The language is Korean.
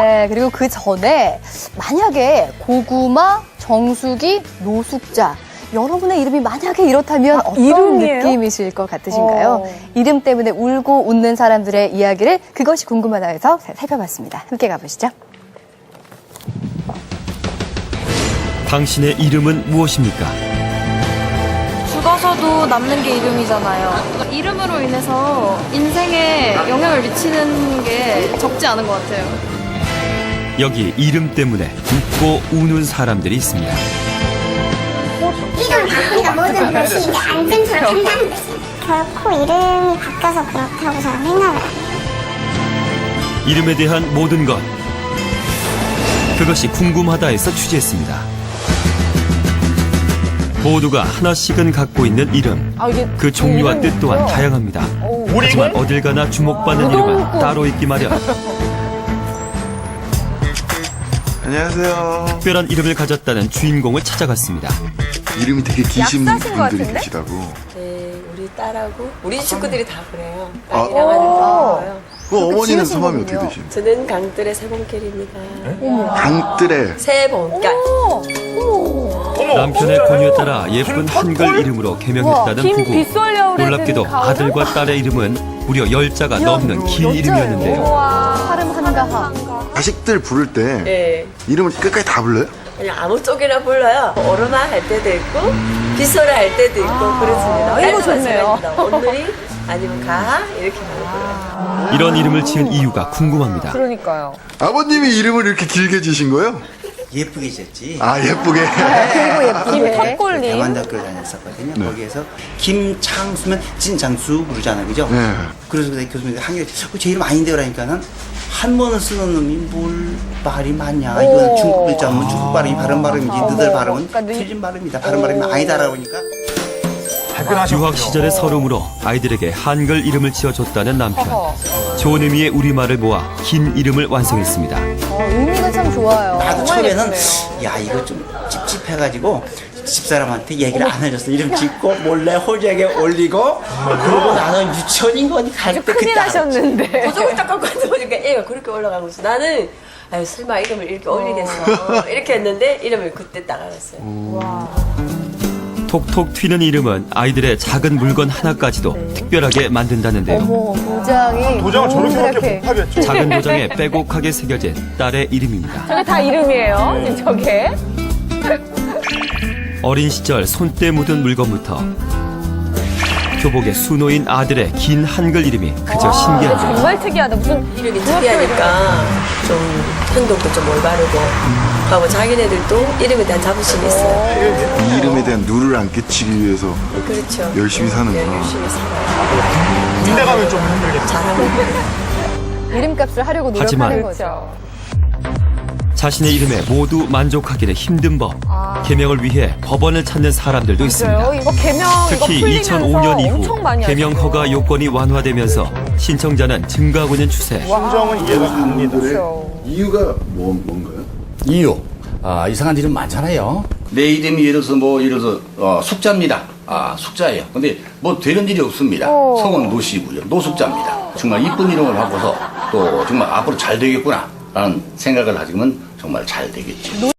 네, 그리고 그 전에 만약에 고구마, 정수기, 노숙자 여러분의 이름이 만약에 이렇다면 어떤 이름이에요? 느낌이실 것 같으신가요? 어. 이름 때문에 울고 웃는 사람들의 이야기를 그것이 궁금하다 해서 살펴봤습니다. 함께 가보시죠. 당신의 이름은 무엇입니까? 죽어서도 남는 게 이름이잖아요. 이름으로 인해서 인생에 영향을 미치는 게 적지 않은 것 같아요. 여기 이름 때문에 웃고 우는 사람들이 있습니다. 이름 바꾸니까 모든 것이 이제 안전처럼 한다는 거지. 결코 이름이 바뀌어서 그렇다고 저는 생각을 안 해요. 이름에 대한 모든 것. 그것이 궁금하다에서 취재했습니다. 모두가 하나씩은 갖고 있는 이름. 아, 이게 그 종류와 뜻 또한? 다양합니다. 하지만 어딜 가나 주목받는 이름은 따로 있기 마련. 안녕하세요. 특별한 이름을 가졌다는 주인공을 찾아갔습니다. 이름이 되게 기신 약사신 것 분들이 같은데? 계시다고. 네, 우리 딸하고 우리 친구들이 다 그래요. 아. 딸이랑 하는 거예요. 그 어머니는 지으신 성함이. 어떻게 되시나요? 저는 강뜰의 세봉길입니다. 강뜰에 세봉깔. 남편의 권유에 따라 예쁜 한글 이름으로 개명했다는 김 부부. 놀랍게도? 아들과 딸의 이름은 무려 열자가 넘는 긴 이름이었는데요. 하름 한가함. 자식들 부를 때 네. 이름을 끝까지 다 불러요? 그냥 아무 쪽이나 불러요. 어른아 할 때도 있고, 빗소라 할 때도 있고, 그렇습니다. 이거 좋네요. 오늘이 아니면 가 이렇게 하는 거예요. 이런 이름을 지은 이유가 궁금합니다. 그러니까요. 아버님이 이름을 이렇게 길게 지신 거예요? 예쁘게 지었지. 아 예쁘게. 김 턱골님. 대만 대학교 다녔었거든요. 거기에서 김창수면 진창수 부르잖아요. 그죠? 네. 그래서 그때 교수님이 한개 어, 제 이름 아닌데 그러니까는 한 번을 쓰는 놈이 뭘 말이 많냐. 이건 중국 글자면 중국 발음이 바른 발음이지. 너들 발음은 그러니까 늘- 틀린 발음이다. 바른 발음이 아니다라고 하니까 유학 시절의 서름으로 아이들에게 한글 이름을 지어줬다는 남편. 허허. 좋은 의미의 우리말을 모아 긴 이름을 완성했습니다. 어, 의미가 참 좋아요. 나도 정말 처음에는 예쁘네요. 야 이거 좀 찝찝해가지고 집사람한테 얘기를 안 해줬어 이름 짓고 몰래 호적에 올리고 그러고 나는 유치원인 거니 갈 때 큰일 그때 알았지. 하셨는데. 보조금 딱 갖고 보니까 애가 그렇게 올라가고 있어. 나는 아유 설마 이름을 이렇게 올리겠어. 이렇게 했는데 이름을 그때 딱 알았어요. 톡톡 튀는 이름은 아이들의 작은 물건 하나까지도 특별하게 만든다는데요. 어머, 도장이 도장을 저렇게밖에 못 하겠죠. 작은 도장에 빼곡하게 새겨진 딸의 이름입니다. 저게 다 이름이에요. 지금 저게. 어린 시절 손때 묻은 물건부터 교복에 수노인 아들의 긴 한글 이름이 그저 아, 신기합니다. 정말 특이하다. 무슨 이름이 특이하니까 좀 행동도 좀 올바르고 하고 자기네들도 이름에 대한 자부심이 있어요. 이 이름에 대한 누를 안 끼치기 위해서 그렇죠. 열심히 사는구나. 네, 열심히 살아요. 군대 가면 좀 힘들겠다. 잘하고 이름값을 하려고 노력하는 하지만 거죠. 자신의 이름에 모두 만족하기는 힘든 법. 개명을 위해 법원을 찾는 사람들도 있습니다. 이거 개명 이거 특히 풀리면서 2005년 이후 개명. 허가 요건이 완화되면서 신청자는 증가하고 있는 추세. 그렇죠. 이유가 뭐 뭔가요? 이유. 아, 이상한 이름 많잖아요. 내 이름이 예를 들어서 뭐, 예를 들어서, 어, 숙자입니다. 아, 숙자예요. 근데 뭐 되는 일이 없습니다. 성은 노시고요. 노숙자입니다. 정말 이쁜 이름을 바꿔서 또 정말 앞으로 잘 되겠구나. 라는 생각을 하시면 정말 잘 되겠죠.